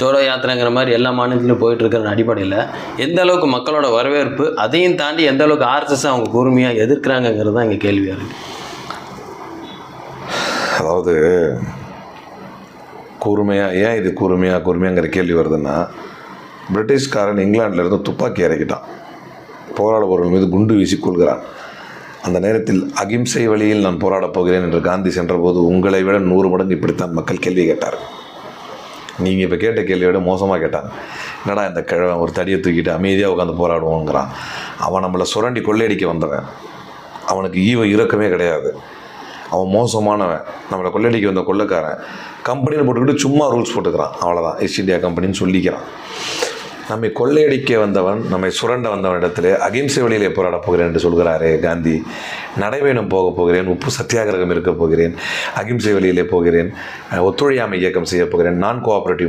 ஜோடோ யாத்திரைங்கிற மாதிரி எல்லா மாநிலத்திலும் போயிட்டு இருக்கிற அடிப்படையில் எந்த அளவுக்கு மக்களோட வரவேற்பு அதையும் தாண்டி எந்த அளவுக்கு ஆர்எஸ்எஸ் அவங்க கூர்மையாக எதிர்க்கிறாங்கங்கிறது தான் இங்கே கேள்வியாக இருக்குது அதாவது கூர்மையாக ஏன் இது கூர்மையாக கூர்மையாங்கிற கேள்வி வருதுன்னா பிரிட்டிஷ்காரன் இங்கிலாண்டிலிருந்து துப்பாக்கி இறக்கிட்டான். போராடுபவர்கள் மீது குண்டு வீசி கொள்கிறான். அந்த நேரத்தில் அகிம்சை வழியில் நான் போராடப் போகிறேன் என்று காந்தி சென்றபோது உங்களை விட நூறு மடங்கு இப்படித்தான் மக்கள் கேள்வி கேட்டார் நீங்கள் இப்போ கேட்ட கேள்வியோட மோசமாக கேட்டாங்க. என்னடா இந்த கிழவன் ஒரு தடியை தூக்கிட்டு அமைதியாக உட்காந்து போராடுவோங்கிறான். அவன் நம்மளை சுரண்டி கொள்ளையடிக்க வந்தவன். அவனுக்கு ஈவ இறக்கமே கிடையாது. அவன் மோசமானவன். நம்மளை கொள்ளையடிக்க வந்த கொள்ளைக்காரன். கம்பெனியில் போட்டுக்கிட்டு சும்மா ரூல்ஸ் போட்டுக்கிறான். அவ்வளோதான் ஈஸ்ட் இந்தியா கம்பெனின்னு சொல்லிக்கிறான். நம்மை கொள்ளையடிக்க வந்தவன் நம்மை சுரண்ட வந்தவன் இடத்துல அகிம்சை வழியிலே போராடப் போகிறேன் என்று சொல்கிறாரே காந்தி. நடைபயணம் போக போகிறேன் உப்பு சத்தியாகிரகம் இருக்க போகிறேன் அகிம்சை வழியிலே போகிறேன் ஒத்துழையாமை இயக்கம் செய்ய போகிறேன் நான் கோஆப்ரேட்டிவ்